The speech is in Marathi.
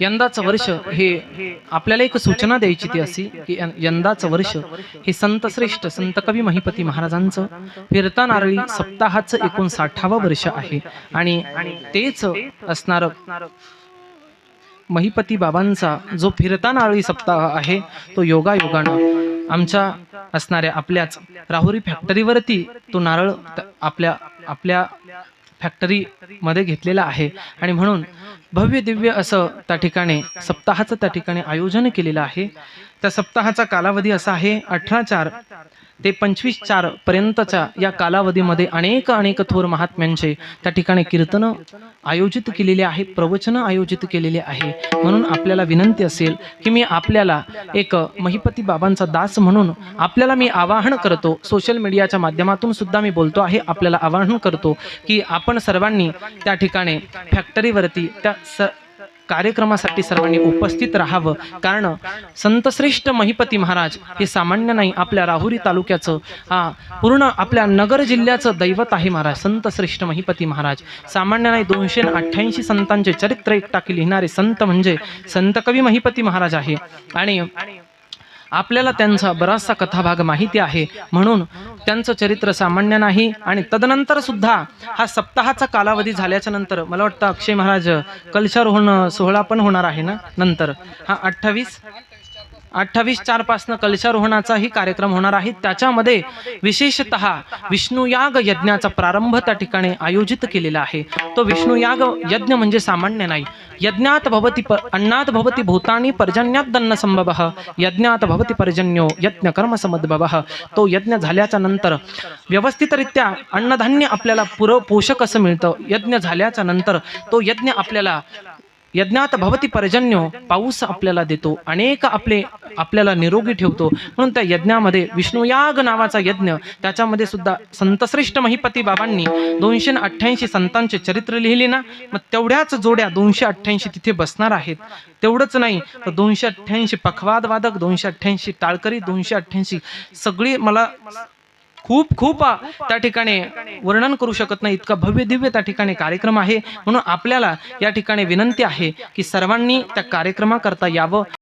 यंदाचं वर्ष हे आपल्याला एक सूचना द्यायची ती अशी की यंदाचं वर्ष हे संतश्रेष्ठ संत कवी महिपती महाराजांचं फिरता नारळी सप्ताहाचं एकोणसाठावं वर्ष आहे. आणि तेच असणार महिपती बाबांचा जो फिरता नारळी सप्ताह आहे तो योगा योगानं आमच्या असणाऱ्या आपल्याच राहुरी फॅक्टरीवरती तो नारळ आपल्या आपल्या फॅक्टरीमध्ये घेतलेला आहे. आणि म्हणून भव्य दिव्य असं त्या ठिकाणी सप्ताहाचं त्या ठिकाणी आयोजन केलेलं आहे. त्या सप्ताहाचा कालावधी असा आहे अठरा चार ते पंचवीस चार पर्यंतच्या या कालावधीमध्ये अनेक अनेक थोर महात्म्यांचे त्या ठिकाणी कीर्तन आयोजित केलेले आहे प्रवचन आयोजित केलेले आहे. म्हणून आपल्याला विनंती असेल की मी आपल्याला एक महिपती बाबांचा दास म्हणून आपल्याला मी आवाहन करतो. सोशल मीडियाच्या माध्यमातून सुद्धा मी बोलतो आहे आपल्याला आवाहन करतो की आपण सर्वांनी त्या ठिकाणी फॅक्टरीवरती त्या स कार्यक्रमासाठी सर्वांनी उपस्थित राहावं. कारण संतश्रेष्ठ महिपती महाराज हे सामान्य नाही आपल्या राहुरी तालुक्याचं हा पूर्ण आपल्या नगर जिल्ह्याचं दैवत आहे महाराज संतश्रेष्ठ महिपती महाराज. सामान्य नाही दोनशे अठ्ठ्याऐंशी संतांचे चरित्र एकटाकी लिहिणारे संत म्हणजे संत कवी महिपती महाराज आहे. आणि आपल्याला त्यांचा बराचसा कथाभाग माहिती आहे. म्हणून त्यांचं चरित्र सामान्य नाही आणि तदनंतर सुद्धा हा सप्ताहाचा कालावधी झाल्याच्यानंतर मला वाटतं अक्षय महाराज कलशारोहण सोहळा पण होणार आहे ना? नंतर. हा अठ्ठावीस अठ्ठावीस चार पासनं कलशारोहणाचाही कार्यक्रम होणार आहे. त्याच्यामध्ये विशेषत विष्णुयाग यज्ञाचा प्रारंभ त्या ठिकाणी आयोजित केलेला आहे. तो विष्णुयाग यज्ञ म्हणजे सामान्य नाही. यज्ञात भवती अन्नात भवती भूतानी पर्जन्यादन्न संभव यज्ञात भवती पर्जन्यो यज्ञ कर्म समद्भव. तो यज्ञ झाल्याच्यानंतर व्यवस्थितरित्या अन्नधान्य आपल्याला पुर पोषक असं मिळतं. यज्ञ झाल्याच्यानंतर तो यज्ञ आपल्याला यज्ञात भवती पर्जन्यो पाऊस आपल्याला देतो. अनेक आपले आपल्याला निरोगी ठेवतो. म्हणून त्या यज्ञामध्ये विष्णुयाग नावाचा यज्ञ त्याच्यामध्ये सुद्धा संतश्रेष्ठ महिपती बाबांनी दोनशे अठ्ठ्याऐंशी संतांचे चरित्र लिहिले ना मग तेवढ्याच जोड्या दोनशे अठ्ठ्याऐंशी तिथे बसणार आहेत. तेवढंच नाही तर दोनशे अठ्ठ्याऐंशी पखवादवादक दोनशे अठ्ठ्याऐंशी टाळकरी दोनशे अठ्ठ्याऐंशी सगळी मला खूप खूप त्या ठिकाणी वर्णन करू शकत नाही. इतका भव्य दिव्य त्या ठिकाणी कार्यक्रम आहे. म्हणून आपल्याला या ठिकाणी विनंती आहे की सर्वांनी त्या कार्यक्रमाकरता यावं.